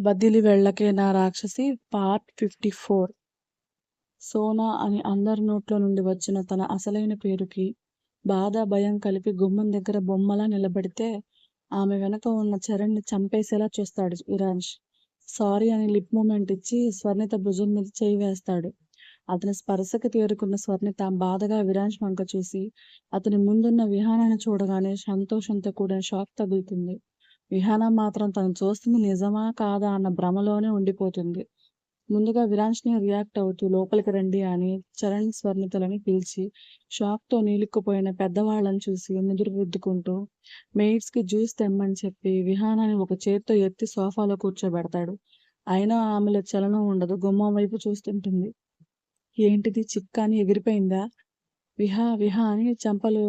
వదిలి వెళ్ళకే నా రాక్షసి పార్ట్ ఫిఫ్టీ ఫోర్. సోనా అని అందరి నోట్లో నుండి వచ్చిన తన అసలైన పేరుకి బాధ భయం కలిపి గుమ్మం దగ్గర బొమ్మలా నిలబడితే ఆమె వెనక ఉన్న చరణ్ని చంపేసేలా చూస్తాడు విరాంష్ సారీ అని లిప్ మూమెంట్ ఇచ్చి స్వర్ణిత భుజం మీద చేయి వేస్తాడు. అతని స్పర్శకి తేరుకున్న స్వర్ణిత బాధగా విరాంష్ వంక చూసి అతని ముందున్న విహానాన్ని చూడగానే సంతోషంతో కూడిన షాక్ తగులుతుంది. విహాన మాత్రం తను చూస్తుంది నిజమా కాదా అన్న భ్రమలోనే ఉండిపోతుంది. ముందుగా విరాంష్ని రియాక్ట్ అవుతూ లోపలికి రండి అని చరణ్ స్వర్ణితులని పిలిచి షాక్తో నీలుక్కుపోయిన పెద్దవాళ్ళని చూసి ముదురు రుద్దుకుంటూ మెయిడ్స్కి జ్యూస్ తెమ్మని చెప్పి విహానాన్ని ఒక చేత్తో ఎత్తి సోఫాలో కూర్చోబెడతాడు. అయినా ఆమెలో చలనం ఉండదు గుమ్మం వైపు చూస్తుంటుంది. ఏంటిది చిక్కాని ఎగిరిపోయిందా? విహా విహా అని చెంపలు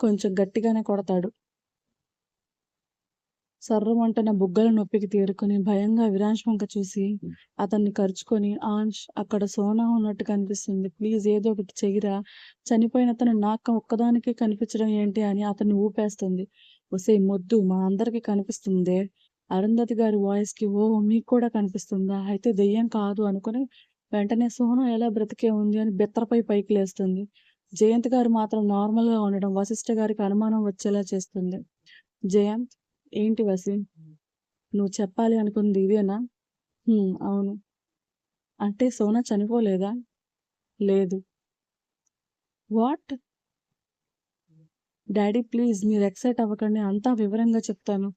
కొంచెం గట్టిగానే కొడతాడు. సర్రమంటున్న బుగ్గల నొప్పికి తేరుకొని భయంగా విరాంష్ వంక చూసి అతన్ని కరుచుకొని ఆంష్ అక్కడ సోనా ఉన్నట్టు కనిపిస్తుంది. ప్లీజ్ ఏదో ఒకటి చెయ్యిరా. చనిపోయిన అతను నాకు ఒక్కదానికి కనిపించడం ఏంటి అని అతన్ని ఊపేస్తుంది. ఒసే మొద్దు మా అందరికి కనిపిస్తుందే. అరుంధతి గారి వాయిస్కి ఓ మీకు కూడా కనిపిస్తుందా? అయితే దెయ్యం కాదు అనుకుని వెంటనే సోనా ఎలా బ్రతికే ఉంది? అని బెత్తరపై పైకి లేస్తుంది. జయంత్ గారు మాత్రం నార్మల్గా ఉండడం వశిష్ఠ గారికి అనుమానం వచ్చేలా చేస్తుంది. జయంత్ ఏంటి వసి? నువ్వు చెప్పాలి అనుకుంది ఇవేనా అవును. అంటే సోనా చనిపోలేదా? లేదు. వాట్? డాడీ ప్లీజ్ మీరు ఎక్సైట్ అవ్వకండి అంతా వివరంగా చెప్తాను.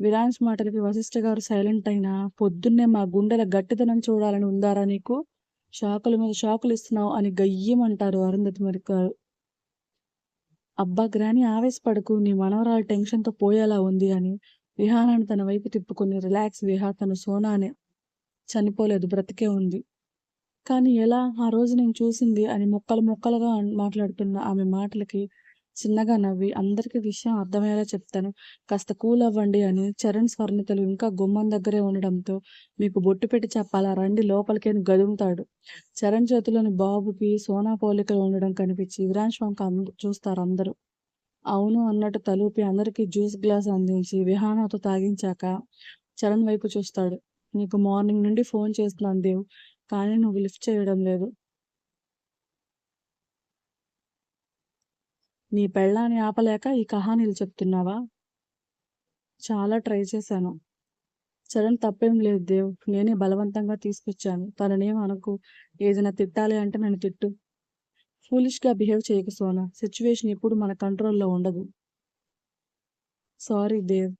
విరాన్స్ మాటలకి వశిష్ఠ గారు సైలెంట్ అయినా పొద్దున్నే మా గుండెల గట్టిదనం చూడాలని ఉందారా నీకు? షాకుల మీద షాకులు ఇస్తున్నావు అని గయ్యమంటారు అరుంధతి మరి గారు అబ్బా గ్రాని ఆవేశపడకు నీ మనవరాలు టెన్షన్తో పోయేలా ఉంది అని విహానాన్ని తన వైపు తిప్పుకుని రిలాక్స్ విహా తను సోనానే చనిపోలేదు బ్రతికే ఉంది. కానీ ఎలా? ఆ రోజు నేను చూసింది అని మొక్కలు మొక్కలుగా మాట్లాడుతున్న ఆమె మాటలకి చిన్నగా నవ్వి అందరికీ విషయం అర్థమయ్యేలా చెప్తాను. కాస్త కూల్ అవ్వండి అని చరణ్ స్వర్ణితలు ఇంకా గుమ్మం దగ్గరే ఉండడంతో మీకు బొట్టు పెట్టి చెప్పాలా? రండి లోపలికి గదుముతాడు. చరణ్ చేతిలోని బాబుకి సోనా పోలికలు ఉండడం కనిపించి విరాంశ్ వంక చూస్తారు అందరూ. అవును అన్నట్టు తలూపి అందరికీ జ్యూస్ గ్లాస్ అందించి విహానాతో తాగించాక చరణ్ వైపు చూస్తాడు. నీకు మార్నింగ్ నుండి ఫోన్ చేస్తున్నాను దేవ్ కానీ నువ్వు లిఫ్ట్ చేయడం లేదు. నీ పెళ్ళాన్ని ఆపలేక ఈ కహానీలు చెప్తున్నావా? చాలా ట్రై చేశాను. చరణ్ తప్పేం లేదు దేవ్. నేనే బలవంతంగా తీసుకొచ్చాను. తననేం అనకు. ఏదైనా తిట్టాలి అంటే నన్ను తిట్టు. ఫూలిష్గా బిహేవ్ చేయకు సోనా. సిచ్యువేషన్ ఎప్పుడు మన కంట్రోల్లో ఉండదు. సారీ దేవ్.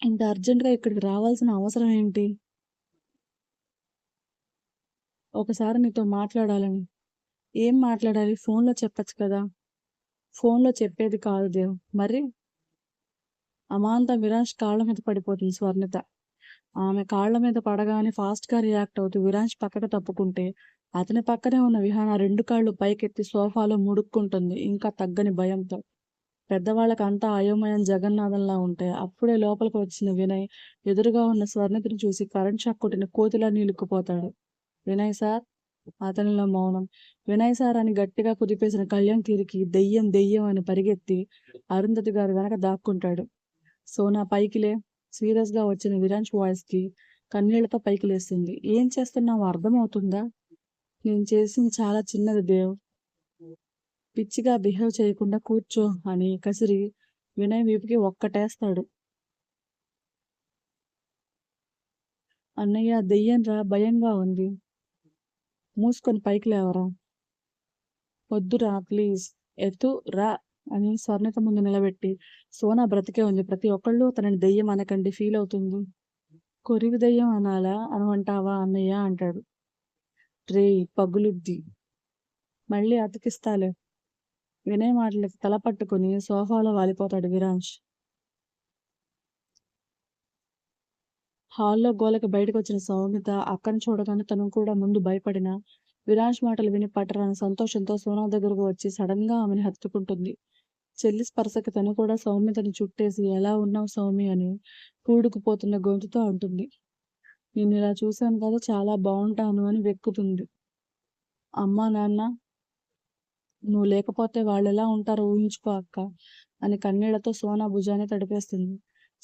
ఇంత అర్జెంటుగా ఇక్కడికి రావాల్సిన అవసరం ఏంటి? ఒకసారి నీతో మాట్లాడాలని. ఏం మాట్లాడాలి? ఫోన్లో చెప్పచ్చు కదా. ఫోన్లో చెప్పేది కాదు దేవ్ మరి? అమాంతం విరాంష్ కాళ్ళ మీద పడిపోతుంది స్వర్ణిత. ఆమె కాళ్ళ మీద పడగానే ఫాస్ట్గా రియాక్ట్ అవుతూ విరాంష్ పక్కకు తప్పుకుంటే అతని పక్కనే ఉన్న విహాన రెండు కాళ్ళు పైకెత్తి సోఫాలో ముడుక్కుంటుంది. ఇంకా తగ్గని భయంతో. పెద్దవాళ్ళకి అంతా అయోమయం జగన్నాథంలా ఉంటాయి అప్పుడే లోపలికి వచ్చిన వినయ్ ఎదురుగా ఉన్న స్వర్ణితని చూసి కరెంట్ షాక్ కొట్టిన కోతిలా నీలుక్కుపోతాడు. వినయ్ సార్? అతనిలో మౌనం. వినయ్ సార్ అని గట్టిగా కుదిపేసిన కళ్యాణ్ తీరికి దెయ్యం దెయ్యం అని పరిగెత్తి అరుంధతి గారు వెనక దాక్కుంటాడు. సోనా పైకిలే. సీరియస్గా వచ్చిన విరాంష్ వాయిస్కి కన్నీళ్ళతో పైకి లేస్తుంది ఏం చేస్తున్నావు? అర్థమవుతుందా? నేను చేసింది చాలా చిన్నది దేవ్. పిచ్చిగా బిహేవ్ చేయకుండా కూర్చో అని కసిరి వినయ్ వీపుకి ఒక్కటేస్తాడు. అన్నయ్య దెయ్యం రా భయంగా ఉంది. మూసుకొని పైకి లేవరా వద్దురా ప్లీజ్. ఎత్తు రా అని స్వర్ణిత ముందు నిలబెట్టి సోనా బ్రతికే ఉంది. ప్రతి ఒక్కళ్ళు తనని దెయ్యం అనకండి. ఫీల్ అవుతుంది. కొరివి దెయ్యం అనాలా? అని అంటావా అన్నయ్య అంటాడు. రే పగులుద్ది. మళ్ళీ అతికిస్తాలే. వినయ్ మాటలకి తల పట్టుకుని సోఫాలో వాలిపోతాడు విరాంష్ హాల్లో గోలకి బయటకు వచ్చిన సౌమిత అక్కని చూడగానే తను కూడా ముందు భయపడిన విరాజ్ మాటలు విని పట్టరాని సంతోషంతో సోనా దగ్గరకు వచ్చి సడన్గా ఆమెను హత్తుకుంటుంది. చెల్లి స్పర్శకి తను కూడా సౌమ్యతని చుట్టేసి ఎలా ఉన్నావు సౌమి? అని కూడుకుపోతున్న గొంతుతో అంటుంది. నేను ఇలా చూశాను కదా చాలా బాగుంటాను అని వెక్కుతుంది. అమ్మా నాన్న నువ్వు లేకపోతే వాళ్ళు ఎలా ఉంటారో ఊహించుకో అక్క అని కన్నీళ్ళతో సోనా భుజాన్ని తడిపేస్తుంది.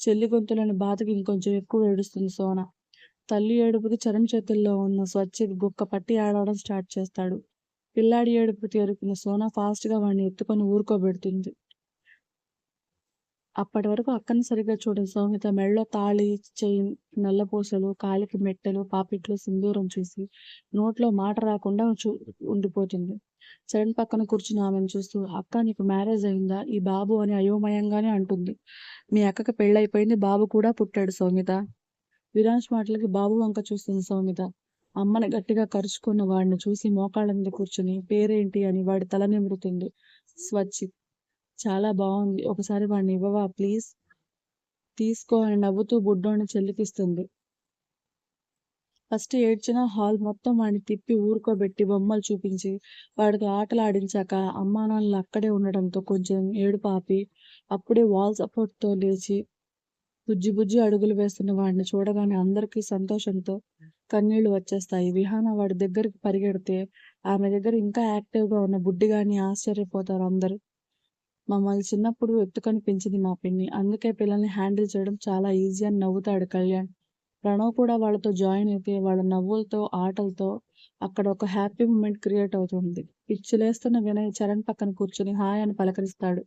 చెల్లి గొంతులోని బాధకి ఇంకొంచెం ఎక్కువ ఏడుస్తుంది సోన. తల్లి ఏడుపుకి చరణ్ చేతుల్లో ఉన్న స్వచ్ఛ గుక్క పట్టి ఆడవడం స్టార్ట్ చేస్తాడు. పిల్లాడి ఏడుపు ఎరుకున్న సోన ఫాస్ట్‌గా వాడిని ఎత్తుకొని ఊరుకోబెడుతుంది. అప్పటి వరకు అక్కని సరిగ్గా చూడని సౌమిత మెడలో తాళి, చెయ్యి నల్లపూసలు, కాలికి మెట్టెలు, పాపిట్లో సింధూరం చూసి నోట్లో మాట రాకుండా చూ ఉండిపోతుంది. సడన్ పక్కన కూర్చుని ఆమెను చూస్తూ అక్క నీకు మ్యారేజ్ అయిందా? ఈ బాబు అని అయోమయంగానే అంటుంది. మీ అక్కకి పెళ్ళయిపోయింది. బాబు కూడా పుట్టాడు సౌమిత. విరాజ్ మాటలకి బాబు వంక చూస్తుంది సౌమిత. అమ్మని గట్టిగా కరుచుకున్న వాడిని చూసి మోకాళ్ళ మీద కూర్చుని పేరేంటి అని వాడి తల నిమురుతుంది. స్వచ్చిత్. చాలా బాగుంది ఒకసారి వాడిని ఇవ్వవా ప్లీజ్? తీసుకో అని నవ్వుతూ బుడ్డోడ్ని చెల్లికిస్తుంది. ఫస్ట్ ఏడ్చిన హాల్ మొత్తం వాడిని తిప్పి ఊరుకోబెట్టి బొమ్మలు చూపించి వాడితో అమ్మా నాన్నలు అక్కడే ఉండడంతో కొంచెం ఏడుపు ఆపి అప్పుడే వాల్ సపోర్ట్‌తో లేచి బుజ్జి బుజ్జి అడుగులు వేస్తున్న వాడిని చూడగానే అందరికీ సంతోషంతో కన్నీళ్ళు వచ్చేస్తాయి. విహాన వాడి దగ్గరికి పరిగెడితే ఆమె దగ్గర ఇంకా యాక్టివ్‌గా ఉన్న బుడ్డిగాన్ని ఆశ్చర్యపోతారు అందరూ. మమ్మల్ని చిన్నప్పుడు ఎత్తుకొని పెంచింది మా పిన్ని. అందుకే పిల్లల్ని హ్యాండిల్ చేయడం చాలా ఈజీ అని నవ్వుతాడు కళ్యాణ్. ప్రణవ్ కూడా వాళ్ళతో జాయిన్ అయితే వాళ్ళ నవ్వులతో, ఆటలతో అక్కడ ఒక హ్యాపీ మూమెంట్ క్రియేట్ అవుతుంది. పిచ్చిలేస్తున్న వినయ్ చరణ్ పక్కన కూర్చుని హాయ్ అని పలకరిస్తాడు.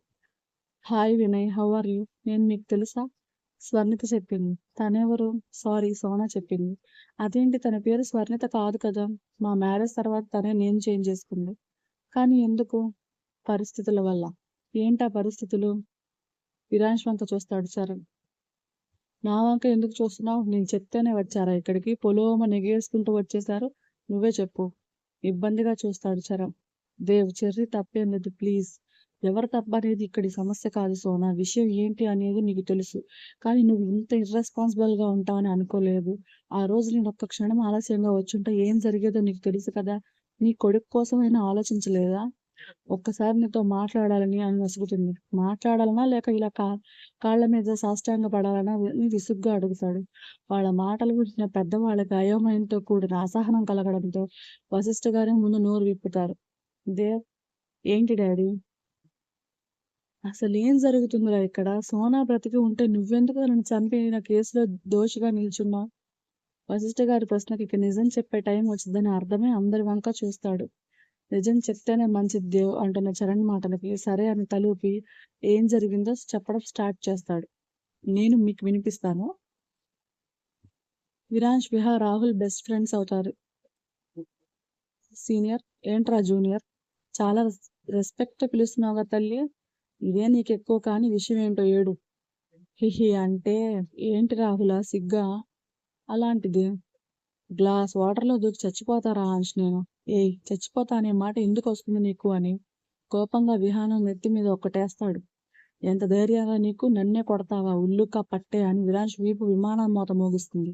Hi Vinay how are you? నేను మీకు తెలుసా? స్వర్ణిత చెప్పింది. తనెవరు? సారీ సోనా చెప్పింది. అదేంటి తన పేరు స్వర్ణిత కాదు కదా! మా మ్యారేజ్ తర్వాత తనే నేమ్ చేంజ్ చేసుకుంది. కానీ ఎందుకు? పరిస్థితుల వల్ల. ఏంటా పరిస్థితులు? విరాంశ్వంత చూస్తాడు చరణ్. నా వంక ఎందుకు చూస్తున్నావు? నేను చెప్తేనే వచ్చారా ఇక్కడికి? పొలోమ నెగేసుకుంటూ వచ్చేశారు. నువ్వే చెప్పు. ఇబ్బందిగా చూస్తాడు చరం దేవ్ చెర్రి తప్పేం లేదు ప్లీజ్. ఎవరి తప్పనేది ఇక్కడి సమస్య కాదు సోనా. విషయం ఏంటి అనేది నీకు తెలుసు. కానీ నువ్వు ఇంత ఇర్రెస్పాన్సిబుల్‌గా ఉంటావని అనుకోలేదు. ఆ రోజు నేను ఒక్క క్షణం ఆలస్యంగా వచ్చుంటే ఏం జరిగేదో నీకు తెలుసు కదా! నీ కొడుకు కోసమైనా ఆలోచించలేదా? ఒక్కసారి నీతో మాట్లాడాలని అని నసుగుతుంది. మాట్లాడాలనా లేక ఇలా కా కాళ్ళ మీద సాష్టాంగ పడాలనా విసుగ్గా అడుగుతాడు. వాళ్ళ మాటలు గురించిన పెద్దవాళ్ళకి అయోమయంతో కూడిన అసహనం కలగడంతో వశిష్ఠ గారి ముందు నోరు విప్పుతారు. దేవ్ ఏంటి డాడీ? అసలేం జరుగుతుందిరా ఇక్కడ? సోనా బ్రతికి ఉంటే నువ్వెందుకు తనని చంపిన కేసులో దోషిగా నిల్చున్నావు? వశిష్ఠ గారి ప్రశ్నకి ఇక నిజం చెప్పే టైం వచ్చిందని అర్థమే అందరి వంక చూస్తాడు. నిజం చెప్తేనే మంచిది దేవ్ అంటున్న చరణ్ మాటలకి సరే అని తలూపి ఏం జరిగిందో చెప్పడం స్టార్ట్ చేస్తాడు. నేను మీకు వినిపిస్తాను. విరాంష్ విహా, రాహుల్ బెస్ట్ ఫ్రెండ్స్ అవుతారు. సీనియర్ ఏంట్రా జూనియర్? చాలా రెస్పెక్ట్ పిలుస్తున్నావు పిలుస్తున్నావుగా తల్లి ఇదే నీకెక్కువ కానీ విషయం ఏంటో ఏడు. హిహి అంటే ఏంటి రాహుల సిగ్గా? అలాంటిది. గ్లాస్ వాటర్‌లో దూకి చచ్చిపోతారా అంచ్ నేను. ఏయ్! చచ్చిపోతా అనే మాట ఎందుకు వస్తుంది నీకు అని కోపంగా విహానం నెత్తి మీద ఒక్కటేస్తాడు. ఎంత ధైర్యంగా నీకు? నన్నే కొడతావా ఉల్లుక పట్టే అని విరాంశ్ వీపు విమానం మోత మోగిస్తుంది.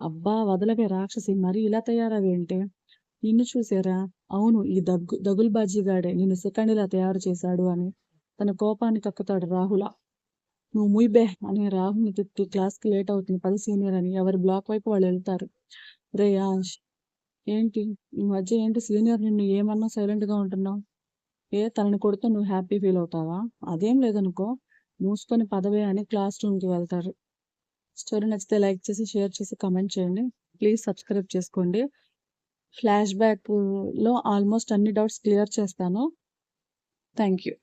అబ్బా వదలవే రాక్షసి మరి ఇలా తయారవేంటే నిన్ను చూసారా అవును ఈ దగ్గు దగుల్బాజీగాడే నిన్ను సెకండ్ తయారు చేశాడు అని తన కోపాన్ని కక్కుతాడు రాహుల. నువ్వు ముయ్ బే అని రాహుల్‌ని తిట్టి క్లాస్‌కి లేట్ అవుతుంది పది సీనియర్ అని ఎవరి బ్లాక్ వైపు వాళ్ళు వెళ్తారు. రేయ్ ఏంటి? ఈ మధ్య ఏంటి సీనియర్ నిన్ను ఏమన్నా సైలెంట్‌గా ఉంటున్నావు? ఏ తనని కొడితే నువ్వు హ్యాపీ ఫీల్ అవుతావా? అదేం లేదనుకో. మూసుకొని పదవే అని క్లాస్ రూమ్‌కి వెళ్తారు. స్టోరీ నచ్చితే లైక్ చేసి, షేర్ చేసి, కమెంట్ చేయండి. ప్లీజ్ సబ్స్క్రైబ్ చేసుకోండి. ఫ్లాష్ బ్యాక్‌లో ఆల్మోస్ట్ అన్ని డౌట్స్ క్లియర్ చేస్తాను. Thank you.